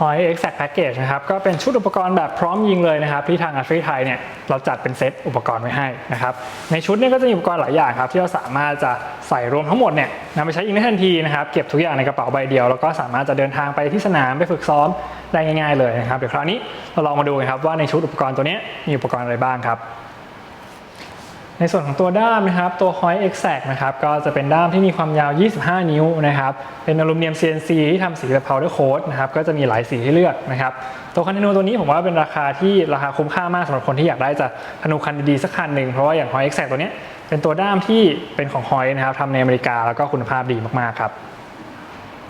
Hoi Exact Package นะครับก็เป็นชุดอุปกรณ์แบบพร้อมยิงเลยนะครับที่ทางอัฟรีไทยเนี่ยเราจัดเป็นเซตอุปกรณ์ไว้ให้นะครับในชุดเนี้ก็จะมีอุปกรณ์หลายอย่างครับที่เราสามารถจะใส่รวมทั้งหมดเนี่ยนำไปใช้ยิงได้ทันทีนะครับเก็บทุกอย่างในกระเป๋าใบเดียว แล้วก็สามารถจะเดินทางไปที่สนามไปฝึกซ้อมได้ง่าย ๆเลยนะครับเดี๋ยวคราวนี้เราลองมาดูกันครับว่าในชุดอุปกรณ์ตัวนี้มีอุปกรณ์อะไรบ้างครับ ในส่วนของตัวด้ามนะครับตัว Hoi Exact นะครับก็จะเป็นด้ามที่มีความยาว 25 นิ้วนะครับเป็นอลูมิเนียม CNC ที่ทำสีแบบ powder coat นะครับก็จะมีหลายสีให้เลือกนะครับตัวคันธนูตัวนี้ผมว่าเป็นราคาที่ราคาคุ้มค่ามากสำหรับคนที่อยากได้จะธนูคันดีๆสักคันหนึ่งเพราะว่าอย่าง Hoi Exact ตัวนี้เป็นตัวด้ามที่เป็นของ Hoi นะครับทำในอเมริกาแล้วก็คุณภาพดีมากๆครับ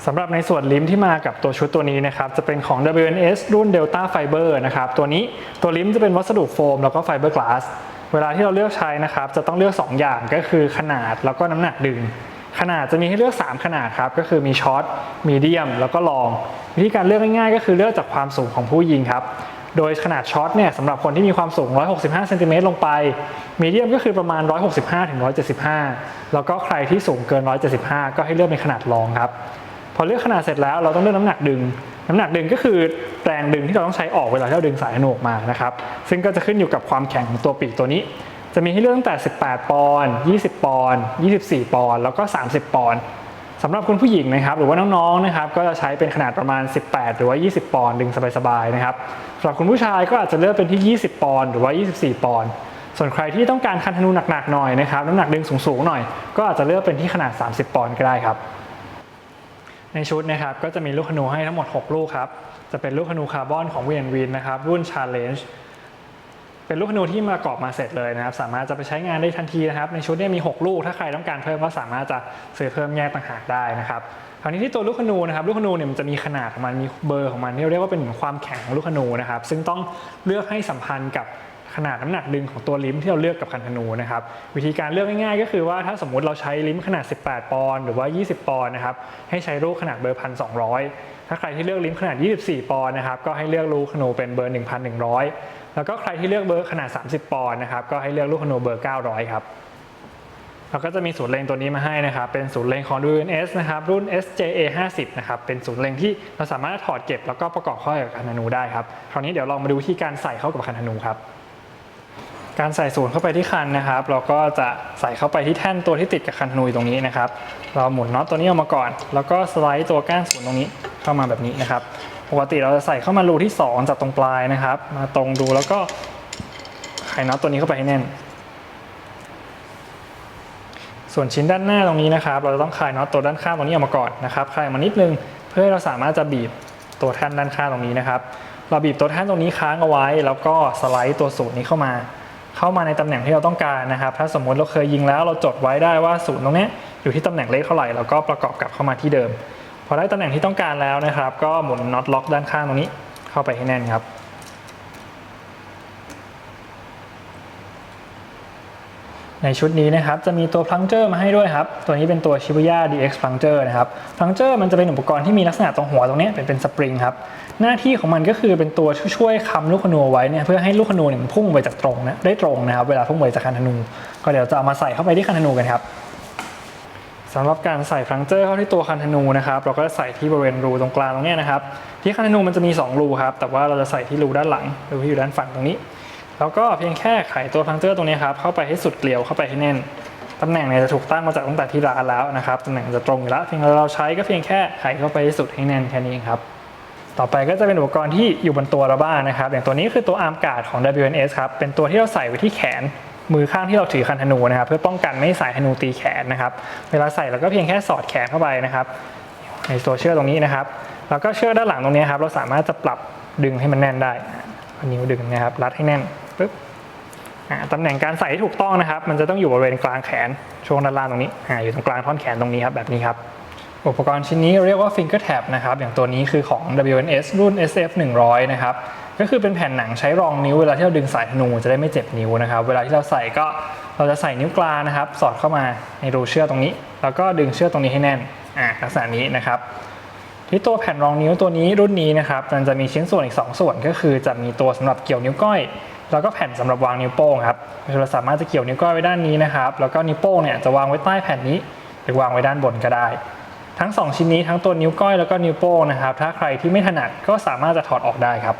สำหรับในส่วนลิ้มที่มากับตัวชุดตัวนี้นะครับจะเป็นของ WNS รุ่น Delta Fiber นะครับตัวนี้ตัวลิ้มจะเป็นวัสดุโฟมแล้วก็ไฟเบอร์กลาส เวลาที่เราเลือกใช้นะครับ จะต้องเลือก 2 อย่างก็คือขนาดแล้วก็น้ำหนักดึง ขนาดจะมีให้เลือก 3 ขนาดครับ ก็คือมีช็อตมีเดียม แล้วก็ลอง วิธีการเลือกง่ายๆ ก็คือเลือกจากความสูงของผู้ยิงครับ โดยขนาดช็อตเนี่ยสำหรับคนที่มีความสูง 165เซนติเมตรลงไป มีเดียมก็คือประมาณ 165ถึง175 แล้วก็ใครที่สูงเกิน 175 ก็ให้เลือกเป็นขนาดลองครับ พอเลือกขนาดเสร็จแล้วเราต้องเลือกน้ำหนักดึง น้ำหนักดึงก็คือแรงดึงที่เราต้องใช้ออกเวลาที่เราดึงสายธนูออกมานะครับซึ่งก็จะขึ้นอยู่กับความแข็งของตัวปีกตัวนี้ จะมีให้เลือกตั้งแต่ 18 ปอนด์20 ปอนด์24 ปอนด์แล้วก็ 30 ปอนด์สำหรับคุณผู้หญิงนะครับหรือว่าน้องๆนะครับก็จะใช้เป็นขนาดประมาณ 18 หรือว่า 20 ปอนด์ดึงสบายๆนะครับสำหรับคุณผู้ชายก็อาจจะเลือกเป็นที่ 20 ปอนด์หรือว่า 24 ปอนด์ส่วนใครที่ต้องการคันธนูหนักๆหน่อยนะครับน้ำหนักดึงสูงๆหน่อย ก็อาจจะเลือกเป็นที่ขนาด 30 ปอนด์ก็ได้ครับ ในชุดนะครับก็จะมีลูกธนูให้ทั้งหมด 6 ลูกครับ จะเป็นลูกธนูคาร์บอนของเวียนวินนะครับรุ่น Challenge เป็นลูกธนูที่มากรอบมาเสร็จเลยนะครับ สามารถจะไปใช้งานได้ทันทีนะครับ ในชุดนี้มี 6 ลูก ถ้าใครต้องการเพิ่มก็สามารถจะซื้อเพิ่มแยกต่างหากได้นะครับคราวนี้ที่ตัวลูกธนูนะครับลูกธนูเนี่ยมันจะมีขนาดของมันมีเบอร์ของมันที่เรียกว่าเป็นความแข็งของลูกธนูนะครับ ซึ่งต้องเลือกให้สัมพันธ์กับ นาดน้ำหนักดึงของตัวลิ้มที่เราเลือกกับคันธนูนะครับวิธีการเลือกง่ายๆ ก็คือว่าถ้าสมมุติเราใช้ลิ้มขนาด 18 ปอนด์หรือว่า 20 ปอนด์นะครับให้ใช้ลูกขนาดเบอร์1,200ถ้าใครที่เลือกลิ้มขนาด 24 ปอนด์นะครับก็ให้เลือกลูกธนูเป็นเบอร์ 1,100 แล้วก็ใครที่เลือกเบอร์ขนาด 30 ปอนด์นะครับก็ให้เลือกลูกธนูเบอร์ 900 ครับเราก็จะมีศูนย์เล็งตัวนี้มาให้นะครับ เป็นศูนย์เล็งของ WNS นะครับ รุ่น SJA 50นะครับ เป็นศูนย์เล็งที่เราสามารถถอดเก็บแล้วก็ประกอบเข้ากับคันธนูได้ครับ คราวนี้เดี๋ยวลองมาดูวิธีการใส่เข้ากับคันธนูครับ การใส่ศูนย์เข้าไปที่คันนะครับ เราก็จะใส่เข้าไปที่แท่นตัวที่ติดกับคันธนูอยู่ตรงนี้นะครับ เราหมุนน็อตตัวนี้ออกมาก่อน แล้วก็สไลด์ตัวก้านศูนย์ตรงนี้เข้ามาแบบนี้นะครับ ปกติเราจะใส่เข้ามารูที่ 2 จากตรงปลายนะครับ มาตรงดูแล้วก็ไขน็อตตัวนี้เข้าไปให้แน่น ส่วนชิ้นด้านหน้าตรงนี้นะครับ เราจะต้องคลายน็อตตัวด้านข้างตรงนี้ออกมาก่อนนะครับ คลายออกมานิดนึง เพื่อให้เราสามารถจะบีบตัวแท่นด้านข้างตรงนี้นะครับ เราบีบตัวแท่นตรงนี้ค้างเอาไว้ แล้วก็สไลด์ตัวศูนย์นี้เข้ามา เข้ามาในตำแหน่งที่เราต้องการนะครับ ถ้าสมมุติเราเคยยิงแล้วเราจดไว้ได้ว่าศูนย์ตรงนี้อยู่ที่ตำแหน่งเลขเท่าไหร่เราก็ประกอบกลับเข้ามาที่เดิม พอได้ตำแหน่งที่ต้องการแล้วนะครับ ก็หมุนน็อตล็อกด้านข้างตรงนี้เข้าไปให้แน่นครับ ในชุดนี้นะครับจะมีตัวพลังเจอร์มาให้ด้วยครับ ตัวนี้เป็นตัว Shibuya DX Plunger นะครับพลังเจอร์มันจะเป็นอุปกรณ์ที่มีลักษณะตรงหัวตรงนี้เป็นเป็นสปริงครับ หน้าที่ของมันก็คือเป็นตัวช่วยค้ำลูกธนูไว้เนี่ยเพื่อให้ลูกธนูเนี่ยมันพุ่งไปจากตรงนะได้ตรงนะครับ เวลาพุ่งไปจากคันธนู ก็เดี๋ยวจะเอามาใส่เข้าไปที่คันธนูกันครับสำหรับการใส่พลังเจอร์เข้าที่ตัวคันธนูนะครับเราก็จะใส่ที่บริเวณรูตรงกลางตรงนี้นะครับที่คันธนูมันจะมีสองรูครับแต่ว่าเราจะใส่ที่รูด้านหลังรูที่อยู่ด้านฝั่งตรงนี้ แล้วก็เพียงแค่ไขตัวพังเจอร์ตรงนี้ครับเข้าไปให้สุดเกลียวเข้าไปให้แน่นตำแหน่งเนี่ยจะถูกตั้งมาจากตั้งแต่ที่ร้านแล้วนะครับตำแหน่งจะตรงอยู่แล้วเพียงเราใช้ก็เพียงแค่ไขเข้าไปให้สุดให้แน่นแค่นี้เองครับต่อไปก็จะเป็นอุปกรณ์ที่อยู่บนตัวเราบ้างนะครับ อย่างตัวนี้คือตัวอาร์มการ์ดของ WNS ครับเป็นตัวที่เราใส่ไว้ที่แขนมือข้างที่เราถือคันธนูนะครับ เพื่อป้องกันไม่ให้สายธนูตีแขนนะครับเวลาใส่เราก็เพียงแค่สอดแขนเข้าไปนะครับ ในตัวเชือกตรงนี้นะครับ แล้วก็เชือกด้านหลังตรงนี้ครับเราสามารถจะปรับดึงให้มันแน่นได้นิ้วดึงนะครับรัดให้แน่น ปึ๊บตำแหน่งการใส่ที่ถูกต้องนะครับ มันจะต้องอยู่บริเวณกลางแขนช่วงด้านล่างตรงนี้ออยู่ตรงกลางท่อนแขนตรงนี้ครับแบบนี้ครับ อุปกรณ์ชิ้นนี้เรียกว่า finger tap นะครับ อย่างตัวนี้คือของ WNS รุ่น SF 100นะครับ ก็คือเป็นแผ่นหนังใช้รองนิ้วเวลาที่เราดึงสายธนูจะได้ไม่เจ็บนิ้วนะครับ เวลาที่เราใส่ก็เราจะใส่นิ้วกลางนะครับ สอดเข้ามาในรูเชือกตรงนี้ แล้วก็ดึงเชือกตรงนี้ให้แน่นอ่าลักษณะนี้นะครับที่ตัวแผ่นรองนิ้วตัวนี้รุ่นนี้นะครับมันจะมีชิ้นส่วนอีก 2 ส่วนก็คือจะมีตัวสำหรับเกี่ยวนิ้วก้อย แล้วก็แผ่นสำหรับวางนิ้วโป้งครับเราสามารถจะเกี่ยวนิ้วก้อยไว้ด้านนี้นะครับ แล้วก็นิ้วโป้งเนี่ยจะวางไว้ใต้แผ่นนี้ หรือวางไว้ด้านบนก็ได้ ทั้ง 2 ชิ้นนี้ทั้งตัวนิ้วก้อยแล้วก็นิ้วโป้งนะครับ ถ้าใครที่ไม่ถนัดก็สามารถจะถอดออกได้ครับ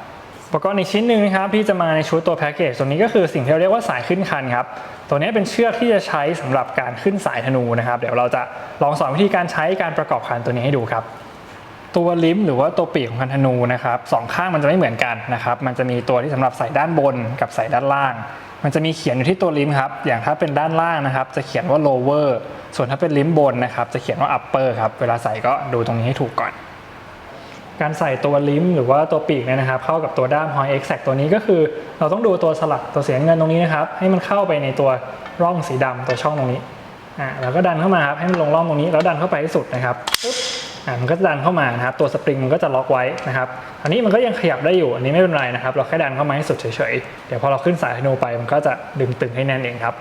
อุปกรณ์อีกชิ้นหนึ่งนะครับที่จะมาในชุดตัวแพ็กเกจตัวนี้ก็คือสิ่งที่เราเรียกว่าสายขึ้นคันครับ ตัวนี้เป็นเชือกที่จะใช้สำหรับการขึ้นสายธนูนะครับ เดี๋ยวเราจะลองสอนวิธีการใช้การประกอบคันตัวนี้ให้ดูครับ ตัวลิมหรือว่าตัวปีกของคันธนูนะครับสองข้างมันจะไม่เหมือนกันนะครับ มันจะมีตัวที่สำหรับใส่ด้านบนกับใส่ด้านล่าง มันจะมีเขียนอยู่ที่ตัวลิมครับ อย่างถ้าเป็นด้านล่างนะครับ จะเขียนว่า lower ส่วนถ้าเป็นลิมบนนะครับ จะเขียนว่า upper ครับ เวลาใส่ก็ดูตรงนี้ให้ถูกก่อน การใส่ตัวลิมหรือว่าตัวปีกเนี่ยนะครับ เข้ากับตัวด้ามหอย exact ตัวนี้ก็คือ เราต้องดูตัวสลักตัวเสียเงินตรงนี้นะครับ ให้มันเข้าไปในตัวร่องสีดำตัวช่องตรงนี้ อ่า แล้วก็ดันเข้ามาครับ ให้มันลงร่องตรงนี้ แล้วดันเข้าไปให้สุดนะครับปึ๊บ อ่ามันก็จะดันเข้ามานะครับ ตัวสปริงมันก็จะล็อกไว้นะครับอันนี้มันก็ยังขยับได้อยู่ อันนี้ไม่เป็นไรนะครับ เราแค่ดันเข้ามาให้สุดเฉยๆ เดี๋ยวพอเราขึ้นสายธนูไปมันก็จะดึงตึงให้แน่นเองครับ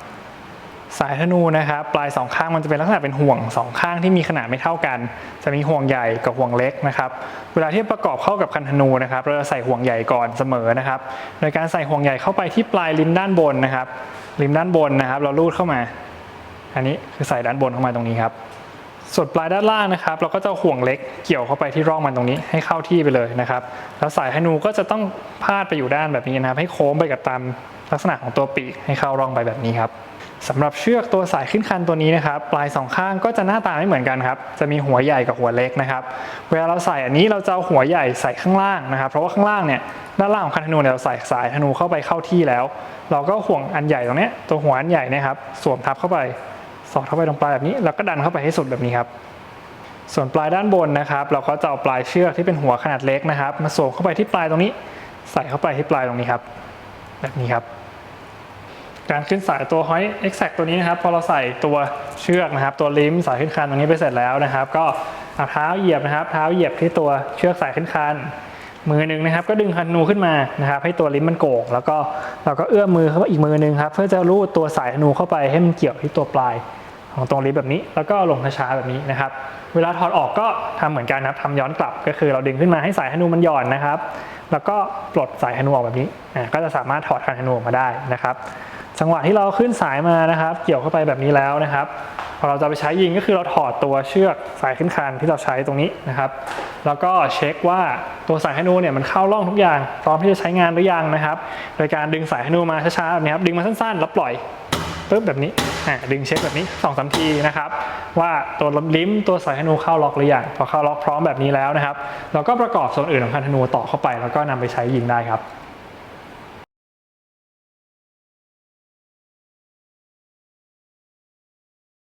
สายธนูนะครับปลายสองข้างมันจะเป็นลักษณะเป็นห่วงสองข้างที่มีขนาดไม่เท่ากัน จะมีห่วงใหญ่กับห่วงเล็กนะครับเวลาที่ประกอบเข้ากับคันธนูนะครับเราจะใส่ห่วงใหญ่ก่อนเสมอนะครับโดยการใส่ห่วงใหญ่เข้าไปที่ปลายริมด้านบนนะครับริมด้านบนนะครับ เราลูดเข้ามา อันนี้คือใส่ด้านบนเข้ามาตรงนี้ครับ ส่วนปลายด้านล่างนะครับ เราก็จะห่วงเล็กเกี่ยวเข้าไปที่ร่องมันตรงนี้ให้เข้าที่ไปเลยนะครับ แล้วสายธนูก็จะต้องพาดไปอยู่ด้านแบบนี้นะครับ ให้โค้งไปกับตามลักษณะของตัวปีกให้เข้าร่องไปแบบนี้ครับสำหรับเชือกตัวสายขึ้นคันตัวนี้นะครับปลายสองข้างก็จะหน้าตาไม่เหมือนกันครับจะมีหัวใหญ่กับหัวเล็กนะครับเวลาเราใส่อันนี้เราจะเอาหัวใหญ่ใส่ข้างล่างนะครับ เพราะว่าข้างล่างเนี่ยด้านล่างของคันธนูเนี่ยเราใส่สายธนูเข้าไปเข้าที่แล้ว เราก็ห่วงอันใหญ่ตรงนี้ตัวหัวอันใหญ่นะครับสวมทับเข้าไป สอดเข้าไปตรงปลายแบบนี้แล้วก็ดันเข้าไปให้สุดแบบนี้ครับ ส่วนปลายด้านบนนะครับ เราก็จะเอาปลายเชือกที่เป็นหัวขนาดเล็กนะครับ มาสวมเข้าไปที่ปลายตรงนี้ ใส่เข้าไปที่ปลายตรงนี้ครับ แบบนี้ครับ การขึ้นสายตัว Hoy Exact ตัวนี้นะครับ พอเราใส่ตัวเชือกนะครับ ตัวลิมสายขึ้นคันตรงนี้ไปเสร็จแล้วนะครับ ก็เอาเท้าเหยียบนะครับ เท้าเหยียบที่ตัวเชือกสายขึ้นคันมือหนึ่งนะครับก็ดึงคันนูขึ้นมานะครับให้ตัวลิมมันโก่ง แล้วก็เราก็เอื้อมมือเข้ามาอีกมือหนึ่งครับเพื่อจะลูดตัวสายธนูเข้าไปให้มันเกี่ยวที่ตัวปลาย ของตรงลิฟต์แบบนี้ แล้วก็ลงช้าๆแบบนี้นะครับ เวลาถอดออกก็ทำเหมือนกันนะครับทำย้อนกลับก็คือเราดึงขึ้นมาให้สายธนูมันหย่อนนะครับ แล้วก็ปลดสายธนูออกแบบนี้อ่าก็จะสามารถถอดคันธนูออกมาได้นะครับ จังหวะที่เราขึ้นสายมานะครับ เกี่ยวเข้าไปแบบนี้แล้วนะครับพอเราจะไปใช้ยิงก็คือเราถอดตัวเชือกสายขึ้นคันที่เราใช้ตรงนี้นะครับ แล้วก็เช็คว่าตัวสายธนูเนี่ยมันเข้าร่องทุกอย่างพร้อมที่จะใช้งานหรือยังนะครับ โดยการดึงสายธนูมาช้าๆแบบนี้ครับดึงมาสั้นๆแล้วปล่อยปึ๊บแบบนี้ ดึงเช็คแบบนี้2อสทีนะครับ ว่าตัวลิ้มตัวสายธนูเข้าล็อกหรือยังพอเข้าล็อกพร้อมแบบนี้แล้วนะครับ เราก็ประกอบส่วนอื่นของคันธนูต่อเข้าไป แล้วก็นำไปใช้ยิงได้ครับ